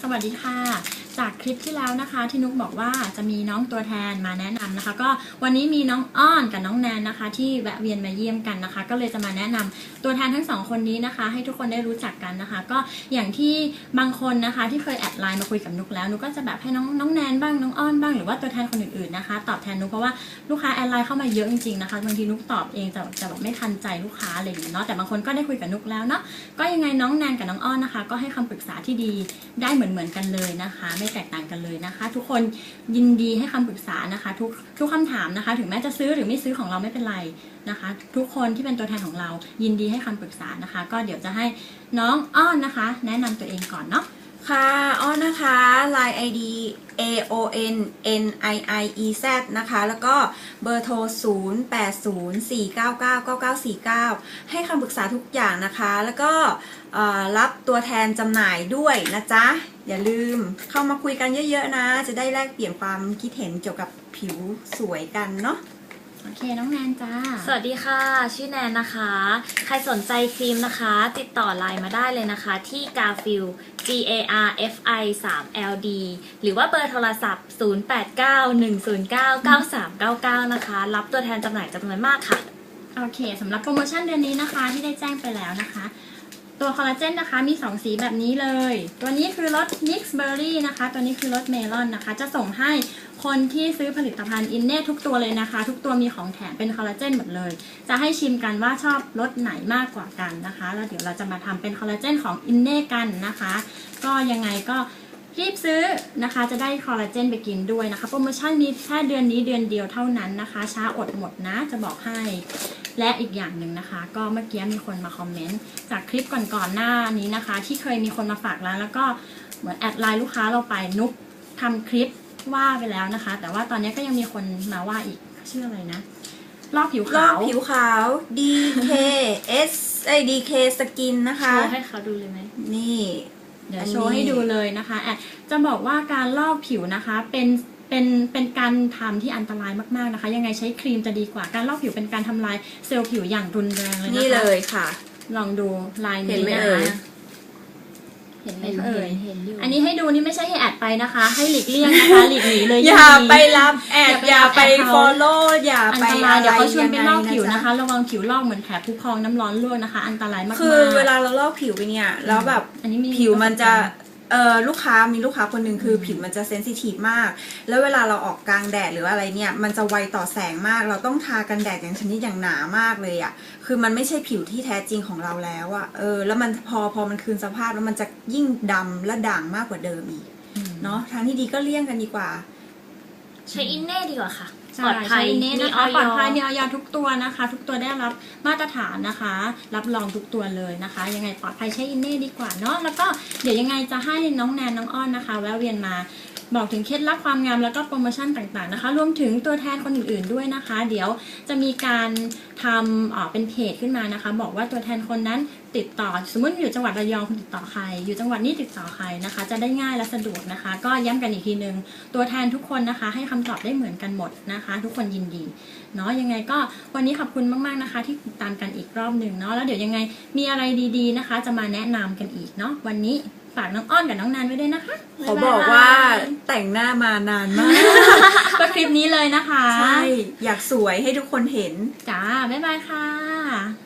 สวัสดีค่ะ จากคลิปที่แล้วนะคะที่นุกบอกว่าจะมีน้องตัวแทนมาแนะนำนะคะ ก็วันนี้มีน้องอ้อนกับน้องแนนนะคะ ที่แวะเวียนมาเยี่ยมกันนะคะ ก็เลยจะมาแนะนำตัวแทนทั้งสองคนนี้นะคะ ให้ทุกคนได้รู้จักกันนะคะ ก็อย่างที่บางคนนะคะ ที่เคยแอดไลน์มาคุยกับนุกแล้วนุกก็จะแบบให้น้องน้องแนนบ้างน้องอ้อนบ้างหรือว่าตัวแทนคนอื่นๆนะคะ ตอบแทนนุกเพราะว่าลูกค้าแอดไลน์เข้ามาเยอะจริงๆนะคะบางทีนุกตอบเองจะจะแบบไม่ทันใจลูกค้าอะไรอย่างเงี้ยเนาะแต่บางคนก็ได้คุยกับนุกแล้วเนาะก็ยังไงน้องแนนกับน้องอ้อนนะคะ ก็ให้คำปรึกษาที่ดีได้เหมือนเหมือนๆกันเลยนะคะไม่แตกต่างกันเลยนะคะ ทุกคนยินดีให้คำปรึกษานะคะ ทุกทุกคำถามนะคะ ถึงแม้จะซื้อหรือไม่ซื้อของเราไม่เป็นไรนะคะ ทุกคนที่เป็นตัวแทนของเรายินดีให้คำปรึกษานะคะ ก็เดี๋ยวจะให้น้องอ้อนนะคะ แนะนำตัวเองก่อนเนาะ ค่ะอ้อนะคะ Line ID A O N N I I E Z นะคะ แล้วก็เบอร์โทร 0 8 0 4 9 9 9 9 4 9 ให้คำปรึกษาทุกอย่างนะคะ แล้วก็รับตัวแทนจำหน่ายด้วยนะจ๊ะ อย่าลืมเข้ามาคุยกันเยอะๆนะ จะได้แลกเปลี่ยนความคิดเห็นเกี่ยวกับผิวสวยกันเนาะ โอเค น้องแนนจ้า สวัสดีค่ะ ชื่อแนนนะคะ ใครสนใจครีมนะคะ ติดต่อไลน์มาได้เลยนะคะ ที่ Garfil G A R F I 3 L D หรือว่าเบอร์โทรศัพท์ 0891099399 นะคะ รับตัวแทนจำหน่ายจำนวนมากค่ะ โอเคสำหรับโปรโมชั่นเดือนนี้นะคะ ที่ได้แจ้งไปแล้วนะคะ ตัวคอลลาเจนนะคะมี 2 สีแบบนี้เลย ตัวนี้คือรส Mix Berry นะคะ ตัวนี้คือรสเมลอนนะคะ จะส่งให้ คนที่ซื้อผลิตภัณฑ์อินเน่ทุกตัวเลยนะคะ ทุกตัวมีของแถมเป็นคอลลาเจนหมดเลย จะให้ชิมกันว่าชอบรสไหนมากกว่ากันนะคะ แล้วเดี๋ยวเราจะมาทำเป็นคอลลาเจนของอินเน่กันนะคะ ก็ยังไงก็รีบซื้อนะคะ จะได้คอลลาเจนไปกินด้วยนะคะ โปรโมชั่นนี้แค่เดือนนี้เดือนเดียวเท่านั้นนะคะ ช้าอดหมดนะจะบอกให้ และอีกอย่างหนึ่งนะคะ ก็เมื่อกี้มีคนมาคอมเมนต์จากคลิปก่อนๆหน้านี้นะคะ ที่เคยมีคนมาฝากร้านแล้วก็เหมือนแอดไลน์ลูกค้าเราไปนุกทำคลิป ว่าไปแล้วนะคะ แต่ว่าตอนนี้ก็ยังมีคนมาว่าอีกชื่ออะไรนะลอกผิวรอขาบวผิวขาว DK S ไอ DK Skin นะคะโชว์ให้เขาดูเลยไหม นี่ เดี๋ยวอันนี้โชว์ให้ดูเลยนะคะแอดจะบอกว่าการลอกผิวนะคะเป็นเป็นเป็นการทำที่อันตรายมากๆนะคะ ยังไงใช้ครีมจะดีกว่าการลอกผิวเป็นการทำลายเซลล์ผิวอย่างรุนแรงเลยนะคะนี่เลยค่ะ ลองดูลายเห็นี้นไหมนะเอ่คะย เห็นไหมเห็นเอ่ยเห็นอยู่อันนี้ให้ดูนี่ไม่ใช่ให้แอดไปนะคะ ให้หลีกเลี่ยงนะคะหลีกหนีเลยอย่าดีไปรับแอดออย่าย่าไปไปรับแอดเขา follow อย่าอันไปตอะรายไรเดี๋ยวเขาชวนไปลอกยังงผิวนะคะจ๊ระวังผิวลอกเหมือนแผลผู้พองน้ำร้อนลวกนะคะ อันตรายมากๆคือเวลาเราลอกผิวไปเนี่ยแล้วแบบอันนี้มีผิวมันจะ เออลูกค้ามีลูกค้าคนหนึ่งคือผิวมันจะเซนซิทีฟมาก แล้วเวลาเราออกกลางแดดหรือว่าอะไรเนี่ย มันจะไวต่อแสงมาก เราต้องทากันแดดอย่างชนิดอย่างหนามากเลยอะ่ะ คือมันไม่ใช่ผิวที่แท้จริงของเราแล้วอะ่ะ เออ แล้วมันพอพอมันคืนสภาพแล้วมันจะยิ่งดำและด่างมากกว่าเดิมอีกอืมเนาะทางที่ดีก็เลี่ยงกันดีกว่า ใช้อินเน่ดีกว่าค่ะใช่ ปลอดภัยใช้เน้นมีนะอคะอยปลอดภัยมีออยทุกตัวนะคะ ทุกตัวได้รับมาตรฐานนะคะ รับรองทุกตัวเลยนะคะ ยังไงปลอดภัยใช้อินเน่ดีกว่าเนาะแล้วก็เดี๋ยวยังไงจะให้น้องแนนน้องอ้อนนะคะ แวะเวียนมาบอกถึงเคล็ดลับความงามแล้วก็โปรโมชั่นต่างๆนะคะ รวมถึงตัวแทนคนอื่นๆด้วยนะคะ เดี๋ยวจะมีการทำเอ่อเป็นเพจขึ้นมานะคะ บอกว่าตัวแทนคนนั้นติดต่อ สมมติอยู่จังหวัดระยองคุณติดต่อใคร อยู่จังหวัดนี้ติดต่อใครนะคะ จะได้ง่ายและสะดวกนะคะ ก็ย้ำกันอีกทีนึง ตัวแทนทุกคนนะคะ ให้คำตอบได้เหมือนกันหมดนะคะทุกคนยินดีเนาะยังไงก็วันนี้ขอบคุณมากๆนะคะ ที่ติดตามกันอีกรอบหนึ่งเนาะแล้วเดี๋ยวยังไงมีอะไรดีๆนะคะ จะมาแนะนำกันอีกเนาะวันนี้ฝากน้องอ้อนกับน้องแนนไว้ด้วยนะคะขอบอกว่าแต่งหน้ามานานมาก ก็คลิปนี้เลยนะคะ ใช่ อยากสวยให้ทุกคนเห็น จ้า บ๊ายบายค่ะ